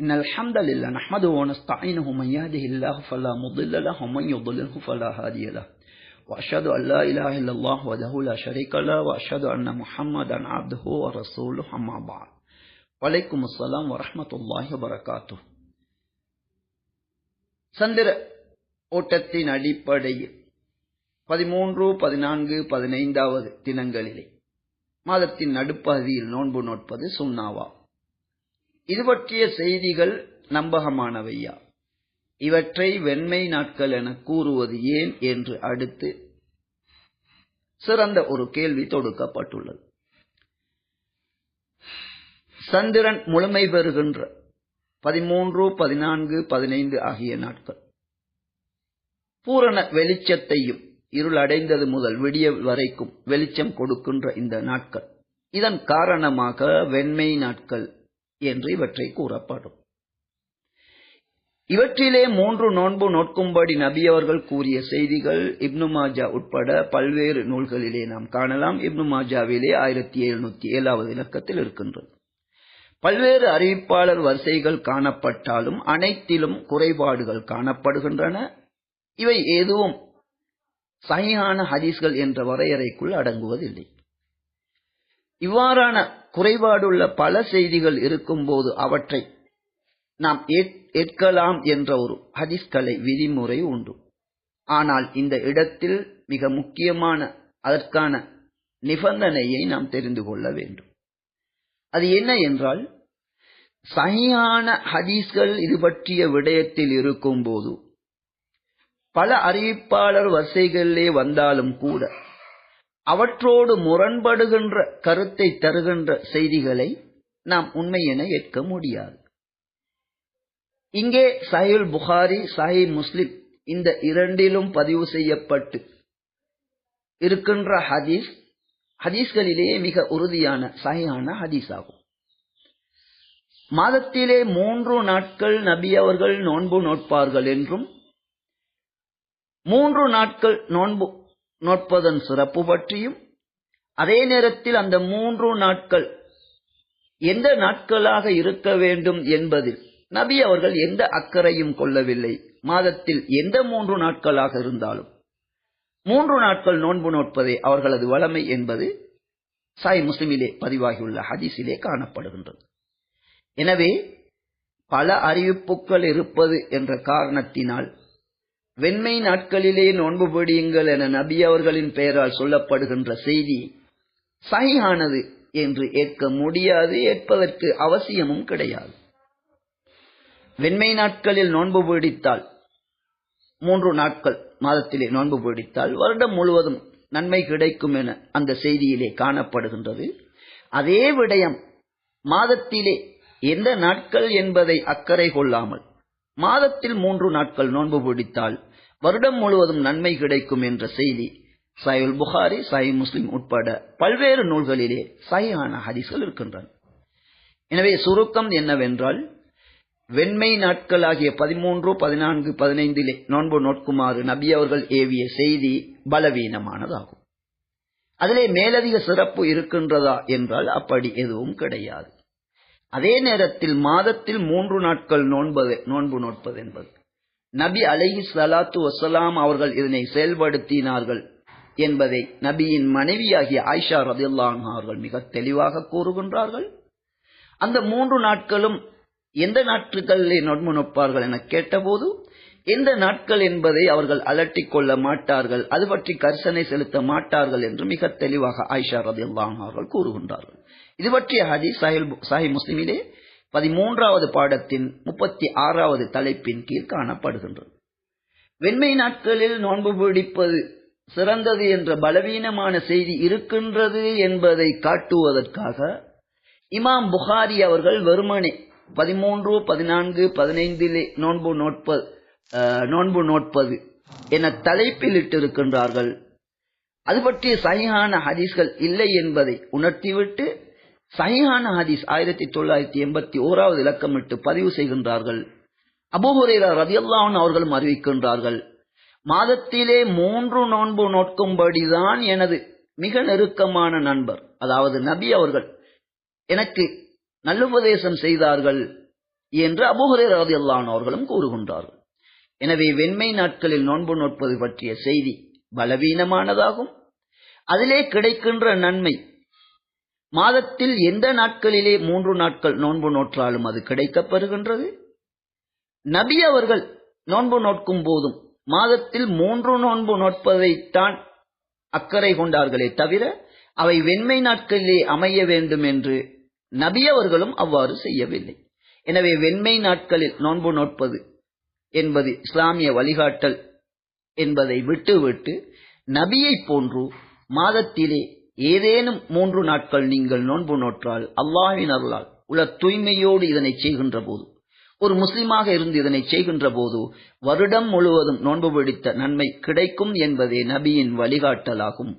إن الحمد لله نحمده ونستعينه من يهده الله فلا مضل له ومن يضلله فلا هادي له وأشهد أن لا إله إلا الله وحده لا شريك له وأشهد أن محمدا عبده ورسوله أما بعد வலைக்கும் அஸ்லாம் வரமத்துல்லாஹி வரகாத்து சந்திர ஓட்டத்தின் அடிப்படையில் பதிமூன்று பதினான்கு பதினைந்தாவது தினங்களிலே மாதத்தின் நடுப்பகுதியில் நோன்பு நோட்பது சுண்ணாவா இது பற்றிய செய்திகள் நம்பகமானவையா? இவற்றை வெண்மை நாட்கள் என கூறுவது ஏன் என்று அடுத்து சிறந்த ஒரு கேள்வி தொடுக்கப்பட்டுள்ளது. சந்திரன் முழுமை பெறுகின்ற பதிமூன்று பதினான்கு பதினைந்து ஆகிய நாட்கள். பூரண வெளிச்சத்தையும் இருள் அடைந்தது முதல் விடிய வரைக்கும் வெளிச்சம் கொடுக்கின்ற இந்த நாட்கள். இதன் காரணமாக வெண்மை நாட்கள் என்று இவற்றை கூறப்படும். இவற்றிலே மூன்று நோன்பு நோட்கும்படி நபி அவர்கள் கூறிய செய்திகள் இப்னு மாஜா உட்பட பல்வேறு நூல்களிலே நாம் காணலாம். இப்னு மாஜாவிலே ஆயிரத்தி எழுநூத்தி ஏழாவது இலக்கத்தில் இருக்கின்றது. பல்வேறு அறிவிப்பாளர் வரிசைகள் காணப்பட்டாலும் அனைத்திலும் குறைபாடுகள் காணப்படுகின்றன. இவை எதுவும் சகியான ஹதீஸ்கள் என்ற வரையறைக்குள் அடங்குவதில்லை. இவ்வாறான குறைபாடுள்ள பல செய்திகள் இருக்கும்போது அவற்றை நாம் ஏற்கலாம் என்ற ஒரு ஹதிஸ்கலை விதிமுறை உண்டு. ஆனால் இந்த இடத்தில் மிக முக்கியமான அதற்கான நிபந்தனையை நாம் தெரிந்து கொள்ள வேண்டும். அது என்ன என்றால் சகியான ஹதீஸ்கள் இது பற்றிய விடயத்தில் இருக்கும்போது பல அறிவிப்பாளர் வரிசைகளிலே வந்தாலும் கூட அவற்றோடு முரண்படுகின்ற கருத்தை தருகின்ற செய்திகளை நாம் உண்மை என ஏற்க முடியாது. இங்கே சஹில் புகாரி சஹி முஸ்லிம் இந்த இரண்டிலும் பதிவு செய்யப்பட்டு இருக்கின்ற ஹதீஸ் ஹதீஸ்களிலேயே மிக உறுதியான சகையான ஹதீஸ் ஆகும் மாதத்திலே மூன்று நாட்கள் நபி அவர்கள் நோன்பு நோட்பார்கள் என்றும் மூன்று நாட்கள் நோன்பு நோட்பதன் சிறப்பு பற்றியும் அதே நேரத்தில் அந்த மூன்று நாட்கள் எந்த நாட்களாக இருக்க வேண்டும் என்பதில் நபி அவர்கள் எந்த அக்கறையும் கொள்ளவில்லை. மாதத்தில் எந்த மூன்று நாட்களாக இருந்தாலும். மூன்று நாட்கள் நோன்பு நோட்பதே அவர்களது வளமை என்பது சாய் முஸ்லிமிலே பதிவாகியுள்ள ஹதீஸிலே காணப்படுகின்றது. எனவே பல அறிவிப்புகள் இருப்பது என்ற காரணத்தினால் வெண்மை நாட்களிலே நோன்பு பிடியுங்கள் என நபி அவர்களின் பெயரால் சொல்லப்படுகின்ற செய்தி சகியானது என்று ஏற்க முடியாது ஏற்பதற்கு அவசியமும் கிடையாது. வெண்மை நாட்களில் நோன்பு பிடித்தால் மூன்று நாட்கள் மாதத்திலே நோன்பு பிடித்தால் வருடம் முழுவதும் நன்மை கிடைக்கும் என அந்த செய்தியிலே காணப்படுகின்றது. அதே விடயம் மாதத்திலே எந்த நாட்கள் என்பதை அக்கறை கொள்ளாமல் மாதத்தில் மூன்று நாட்கள் நோன்பு பிடித்தால் வருடம் முழுவதும் நன்மை கிடைக்கும் என்ற செய்தி சாயுல் புகாரி சாய் முஸ்லிம் உட்பட பல்வேறு நூல்களிலே சையான ஹதீஸ்கள் இருக்கின்றன. எனவே சுருக்கம் என்னவென்றால் வெண்மை நாட்கள் ஆகிய பதிமூன்று பதினான்கு பதினைந்திலே நோன்பு நோட்குமாறு நபி அவர்கள் ஏவிய செய்தி பலவீனமானதாகும். அதிலே மேலதிக சிறப்பு இருக்கின்றதா என்றால் அப்படி எதுவும் கிடையாது. அதே நேரத்தில் மாதத்தில் மூன்று நாட்கள் நோன்பது நோன்பு நோட்பது என்பது. நபி அலஹி சலாத்து வசலாம் அவர்கள் இதனை செயல்படுத்தினார்கள் என்பதை நபியின் மனைவியாகிய ஆயிஷா ரதில்லான் அவர்கள் மிக தெளிவாக கூறுகின்றார்கள். அந்த மூன்று நாட்களும் எந்த நாட்களில் நோன்பு நோட்பார்கள் என கேட்டபோது எந்த நாட்கள் என்பதை அவர்கள் அலட்டிக் கொள்ள மாட்டார்கள் அது பற்றி கர்சனை செலுத்த மாட்டார்கள் என்று மிக தெளிவாக ஆயிஷா ரதில்லான் அவர்கள் கூறுகின்றார்கள். இது பற்றிய ஹதி சாஹி முஸ்லிமிலே பதிமூன்றாவது பாடத்தின் முப்பத்தி ஆறாவது தலைப்பின் கீழ் காணப்படுகின்றது. வெண்மை நாட்களில் நோன்பு பிடிப்பது சிறந்தது என்ற பலவீனமான செய்தி இருக்கின்றது என்பதை காட்டுவதற்காக இமாம் புகாரி அவர்கள் வெறுமனே பதிமூன்று பதினான்கு பதினைந்திலே நோன்பு நோட்பது நோன்பு நோட்பது என தலைப்பில் இட்டிருக்கின்றார்கள் அது பற்றிய சகியான ஹதீஸ்கள் இல்லை என்பதை உணர்த்திவிட்டு சஹிஹான ஹதீஸ் ஆயிரத்தி தொள்ளாயிரத்தி எண்பத்தி ஓராவது இலக்கமிட்டு பதிவு செய்கின்றார்கள். அபுஹுரேரா ரதியல்லான் அவர்களும் அறிவிக்கின்றார்கள் மாதத்திலே மூன்று நோன்பு நோட்கும்படிதான் எனது மிக நெருக்கமான நண்பர் அதாவது நபி அவர்கள் எனக்கு நல்லுபதேசம் செய்தார்கள் என்று அபுஹரே ரதி அவர்களும் கூறுகின்றார்கள். எனவே வெண்மை நாட்களில் நோன்பு நோட்பது பற்றிய செய்தி பலவீனமானதாகும். அதிலே கிடைக்கின்ற நன்மை மாதத்தில் எந்த நாட்களிலே மூன்று நாட்கள் நோன்பு நோற்றாலும் அது கிடைக்கப்பெறுகின்றது நபி அவர்கள் நோன்பு நோட்கும் போதும் மாதத்தில் மூன்று நோன்பு நோட்பதைத்தான் அக்கறை கொண்டார்களே தவிர அவை வெண்மை நாட்களிலே அமைய வேண்டும் என்று நபி அவர்களும் அவ்வாறு செய்யவில்லை. எனவே வெண்மை நாட்களில் நோன்பு நோட்பது என்பது இஸ்லாமிய வழிகாட்டல் என்பதை விட்டுவிட்டு நபியை போன்று மாதத்திலே ஏதேனும் மூன்று நாட்கள் நீங்கள் நோன்பு நோற்றால் அல்லாவின் அருளால் உள்ள தூய்மையோடு இதனை செய்கின்ற போது ஒரு முஸ்லிமாக இருந்து இதனை செய்கின்ற போது வருடம் முழுவதும் நோன்பு பிடித்த நன்மை கிடைக்கும் என்பதே நபியின் வழிகாட்டலாகும்.